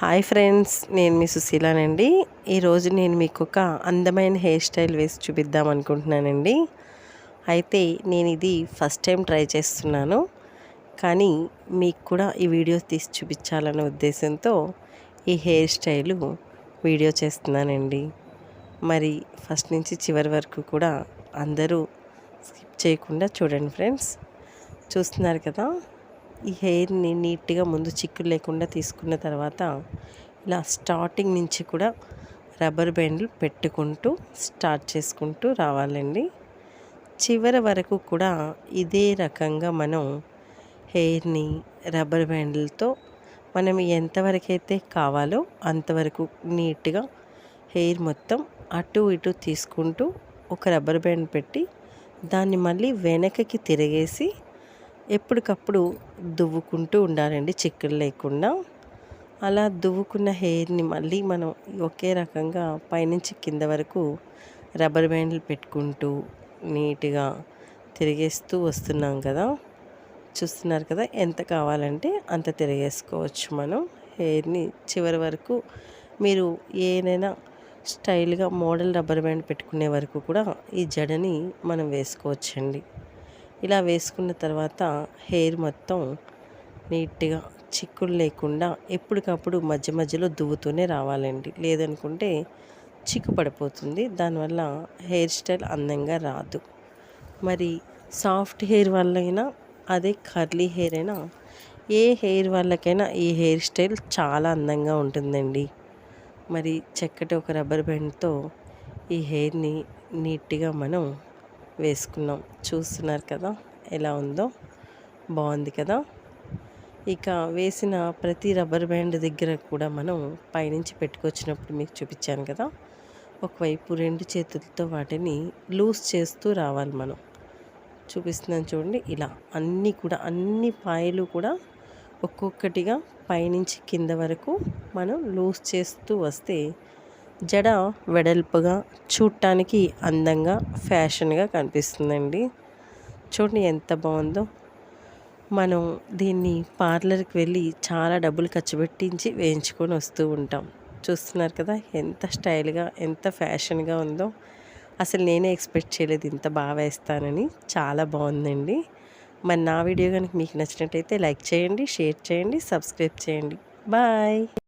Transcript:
Hi friends నేను మీ సుశీలానండి. ఈరోజు నేను మీకు ఒక అందమైన హెయిర్ స్టైల్ వేసి చూపిద్దాం అనుకుంటున్నానండి. అయితే నేను ఇది ఫస్ట్ టైం ట్రై చేస్తున్నాను. కానీ మీకు కూడా ఈ వీడియో తీసి చూపించాలనే ఉద్దేశంతో ఈ హెయిర్ స్టైలు వీడియో చేస్తున్నానండి. మరి ఫస్ట్ నుంచి చివరి వరకు కూడా అందరూ స్కిప్ చేయకుండా చూడండి ఫ్రెండ్స్. చూస్తున్నారు కదా? ఈ హెయిర్ని నీట్గా ముందు చిక్కులు లేకుండా తీసుకున్న తర్వాత ఇలా స్టార్టింగ్ నుంచి కూడా రబ్బర్ బ్యాండ్లు పెట్టుకుంటూ స్టార్ట్ చేసుకుంటూ రావాలండి. చివరి వరకు కూడా ఇదే రకంగా మనం హెయిర్ని రబ్బర్ బ్యాండ్లతో మనం ఎంతవరకు అయితే కావాలో అంతవరకు నీట్గా హెయిర్ మొత్తం అటు ఇటు తీసుకుంటూ ఒక రబ్బర్ బ్యాండ్ పెట్టి దాన్ని మళ్ళీ వెనకకి తిరిగేసి ఎప్పటికప్పుడు దువ్వుకుంటూ ఉండాలండి చిక్కులు లేకుండా. అలా దువ్వుకున్న హెయిర్ని మళ్ళీ మనం ఒకే రకంగా పైనుంచి కింద వరకు రబ్బర్ బ్యాండ్లు పెట్టుకుంటూ నీట్గా తిరిగేస్తూ వస్తున్నాం కదా. చూస్తున్నారు కదా ఎంత కావాలంటే అంత తిరిగేసుకోవచ్చు మనం హెయిర్ని. చివరి వరకు మీరు ఏదైనా స్టైల్గా మోడల్ రబ్బర్ బ్యాండ్ పెట్టుకునే వరకు కూడా ఈ జడని మనం వేసుకోవచ్చండి. ఇలా వేసుకున్న తర్వాత హెయిర్ మొత్తం నీట్గా చిక్కులు లేకుండా ఎప్పటికప్పుడు మధ్య మధ్యలో దువ్వుతూనే రావాలండి. లేదనుకుంటే చిక్కు పడిపోతుంది. దానివల్ల హెయిర్ స్టైల్ అందంగా రాదు. మరి సాఫ్ట్ హెయిర్ వల్లైనా అదే కర్లీ హెయిర్ అయినా ఏ హెయిర్ వాళ్ళకైనా ఈ హెయిర్ స్టైల్ చాలా అందంగా ఉంటుందండి. మరి చక్కటి ఒక రబ్బర్ బ్యాండ్తో ఈ హెయిర్ని నీట్గా మనం వేసుకున్నాం. చూస్తున్నారు కదా ఎలా ఉందో. బాగుంది కదా. ఇక వేసిన ప్రతి రబ్బర్ బ్యాండ్ దగ్గర కూడా మనం పైనుంచి పెట్టుకొచ్చినప్పుడు మీకు చూపించాను కదా. ఒకవైపు రెండు చేతులతో వాటిని లూజ్ చేస్తూ రావాలి మనం. చూపిస్తున్నాను చూడండి ఇలా అన్నీ కూడా అన్ని పాయలు కూడా ఒక్కొక్కటిగా పైనుంచి కింద వరకు మనం లూజ్ చేస్తూ వస్తే జడ వెడల్పుగా చూడటానికి అందంగా ఫ్యాషన్గా కనిపిస్తుందండి. చూడండి ఎంత బాగుందో. మనం దీన్ని పార్లర్కి వెళ్ళి చాలా డబ్బులు ఖర్చు పెట్టించి వేయించుకొని వస్తూ ఉంటాం. చూస్తున్నారు కదా ఎంత స్టైల్గా ఎంత ఫ్యాషన్గా ఉందో. అసలు నేనే ఎక్స్పెక్ట్ చేయలేదు ఇంత బాగా వేస్తానని. చాలా బాగుందండి. మరి నా వీడియో కనుక మీకు నచ్చినట్టయితే లైక్ చేయండి షేర్ చేయండి సబ్స్క్రైబ్ చేయండి. బాయ్!